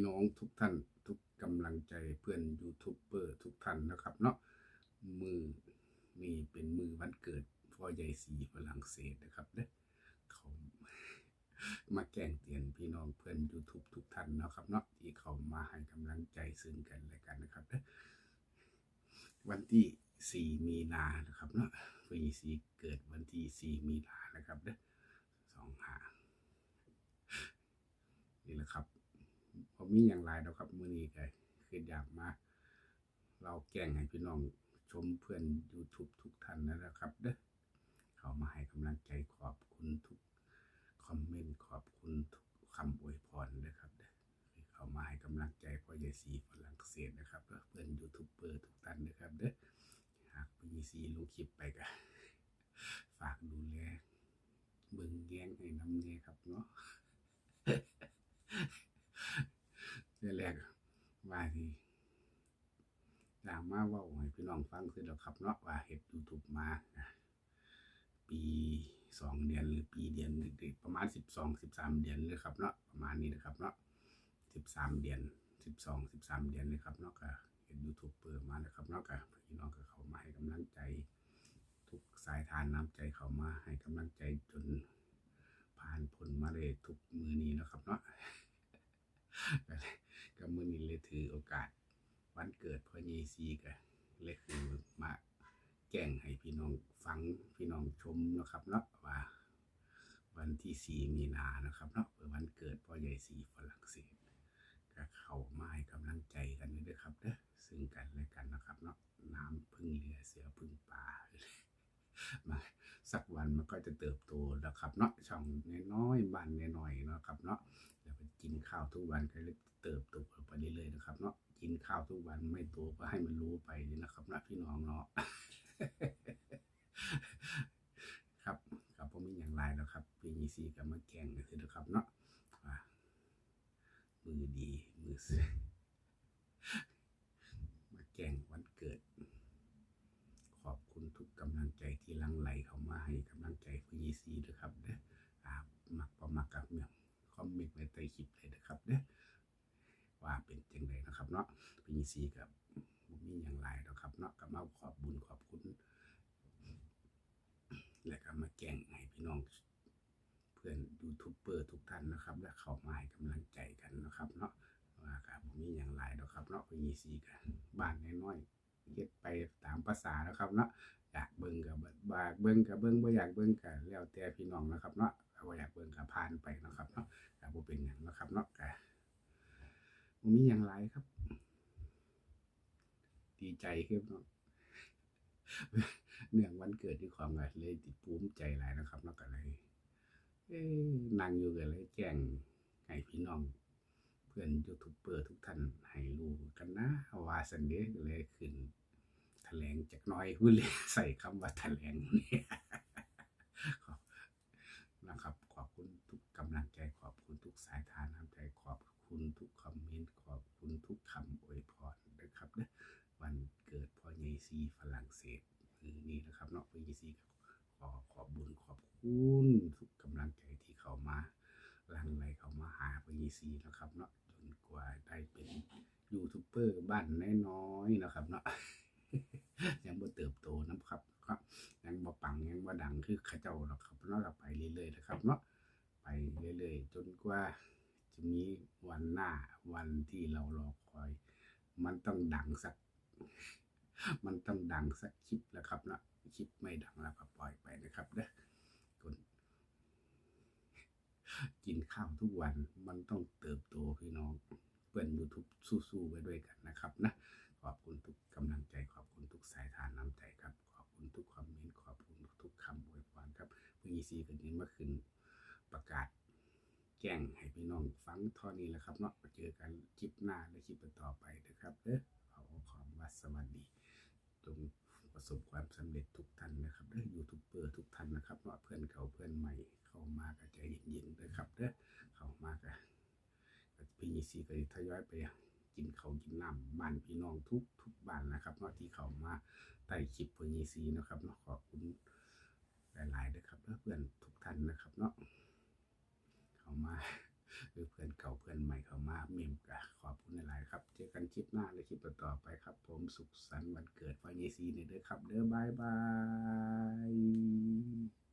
ี่น้องทุกท่านทุกกำลังใจเพื่อนยูทูบเบอร์ทุกท่านนะครับเนาะมือนี่เป็นมือวันเกิดพ่อใหญ่สีฝรั่งเศสนะครับเด้อเขามาแกงเตือนพี่น้องเพื่อน YouTube ทุกท่านนะครับเนาะที่เขามาให้กำลังใจซึ่งกันและกันนะครับเด้อวันที่ 4 มีนานะครับเนาะพ่อใหญ่สีเกิดวันที่ 4 มีนานะครับเด้อสองหานี่แหละครับ ผมมีอย่างไรแล้วครับมือนี้ก็คืออยากมา เราแกงให้พี่น้องชมเพื่อน YouTube ทุกท่านนะครับเด้อเขามาให้กำลังใจขอบคุณทุกคอมเมนต์ขอบคุณทุกคำอวยพรนะครับเด้อเขามาให้กำลังใจพ่อใหญ่สีฝรั่งเศสนะครับเพื่อนยูทูบเบอร์ทุกท่านนะครับเด้อหากพ่อใหญ่สีลงคลิปไปก็ฝากดูแลเบิ่งแย้งให้น้ำเน่ครับเนาะ เรื่องแรกว่าที่อยากมาว่าให้พี่น้องฟังคือแล้วครับเนาะว่าเฮ็ด YouTube มานะปีสองเดือนหรือปีเดือนหรือประมาณสิบสองสิบสามเดือนเลยครับเนาะประมาณนี้นะครับเนาะสิบสามเดือนสิบสองสิบสามเดือนเลยครับเนาะก็เห็นยูทูบเปิดมานะครับเนาะก็พี่น้องก็เขามาให้กำลังใจ ทุกสายทานน้ำใจเขามาให้กำลังใจจนผ่านพ้นมาเลยทุกมือนี้นะครับเนาะ ก็เมือนี้เลยถือโอกาส วันเกิดพ่อเยซีก็เลยคือมาแกล้งให้พี่น้องฟังพี่น้องชมนะครับเนาะว่า วันที่สี่มีนานะครับเนาะเป็นวันเกิดพ่อใหญ่สีฝรั่งเศสก็เข้ามาให้กำลังใจกันด้วยครับเด้อซึ่งกันและกันนะครับเนาะน้ำพึ่งเรือเสือพึ่งป่ามาสักวันมันก็จะเติบโตนะครับเนาะช่องน้อยๆบ้านน้อยๆเนาะครับเนาะ กินข้าวทุกวันก็เลยเติบโตไปเรื่อยๆนะครับเนาะกินข้าวทุกวันไม่โตก็ให้มันรู้ไปนะครับนะพี่น้องเนาะครับครับผมมีอย่างไรแล้วครับปีนี้ซีกับมาแกงกันคือนะครับเนาะมือดีมือเสมาแกงวันเกิด ขอบคุณทุกกำลังใจที่ลังไหลเข้ามาให้กำลังใจพี่ยีซีด้วยครับเด้ออ่ามักประมักกับเมียค อมเมนต์ไว้ใต้คลิปเลยนะครับเด้อว่าเป็นจังไดนะครับเนาะพี่ยีซีกับมมีอย่างไรแล้วครับเนาะก็มาขอบบุญขอบคุณและก็มาแจ้งให้พี่น้องเพื่อนยูทูบเบอร์ทุกท่านนะครับ และเข้ามาให้กำลังใจกันนะครับเนาะว่าครับมมีอย่างไรแล้วครับเนาะพี่ยีซีกันบ้านน้อยๆเฮ็ดไปตามภาษานะครับเนาะอยากเบิ่งกับบ่อยากเบิ่งกับเบิ่งบ่อยากเบิ่งก็แล้วแต่พี่น้องนะครับเนาะถ้าบ่อยากเบิ่งก็ผ่านไปนะครับเนาะ บ่เป็นหยังนะครับเนาะก็บ่มีหยังหลายครับ ดีใจครับเนาะเนื่องวันเกิดที่ของก็เลยติภูมใจหลายนะครับเนาะก็เลยเอ้นั่งอยู่ก็เลยแจ้งให้พี่น้อง เพื่อนยูทูบเบอร์ทุกท่านให้รู้กันนะว่าสันเดย์เลยขึ้นแถลงจากน้อยพูดเลยใส่คำว่าแถลงเนี่ยขอบนะครับ ขอบคุณทุกกำลังใจขอบคุณทุกสายทานน้ำใจขอบคุณทุกคอมเมนต์ขอบคุณทุกคำอวยพรนะครับเด้อวันเกิดพ่อใหญ่ซีฝ รั่งเศสคือนี่นะครับเนาะพ่อใหญ่ซีขอขอบบุญขอบคุณทุกกำลังใจที่เขามาลังไหลเขามาหาพยีซีนะครับเนาะจนกว่าได้เป็นยูทูบเบอร์บ้านน้อยๆนะครับเนาะยังบ่เติบโตนะครับครับยังบ่ปังยังบ่ดังคือข้าเจ้าหรอกครับเนาะเราไปเรื่อยๆนะครับเนาะไปเรื่อยๆ จนกว่าจะมีวันหน้าวันที่เรารอคอย มันต้องดังสัก มันต้องดังสักคลิปแล้วครับเนาะคลิปไม่ดังแล้วก็ปล่อยไปนะครับเด้อคนกินข้าวทุกวันมันต้องเติบโตพี่น้องเพื่อนยูทูบสู้ๆไว้ด้วยกันนะครับนะขอบคุณทุกกำลังใจขอบคุณทุกสายทานน้ำใจครับ ขอบคุณทุกคอมเมนต์ขอบคุณทุกคำอวยพรครับเมื่อซีกันนี้เมื่อคืนประกาศแจ้งให้พี่น้องฟังท่อนี้แหละครับเนาะเจอกันคลิปหน้าและคลิปต่อไปนะครับเด้อขอความว่าสวัสดี จงประสบความสำเร็จทุกท่า นะครับเด้อยูทูบเบอร์ทุกท่านนะครับเนาะเพื่อนเก่าเพื่อนใหม่เข้ามาก็ใจเย็นๆเลยครับเด้อเข้ามาก็พี่ยีซีก็ทยอยไปกินเขากินน้ำบ้านพี่น้องทุกทุกบ้านนะครับเนาะที่เขามาใต้คลิปพี่ยีซีนะครับเนาะขอบคุณหลายๆเลยครับเด้อเพื่อนทุกท่านนะครับเนาะเข้ามา หรือเพื่อนเก่าเพื่อนใหม่เข้ามาเมมกะขอบคุณหลายๆครับเจอกันคลิปหน้าและคลิปต่อๆไปครับ ผมสุขสันต์วันเกิดพ่อเยซีเนเด้อครับเด้อบายบาย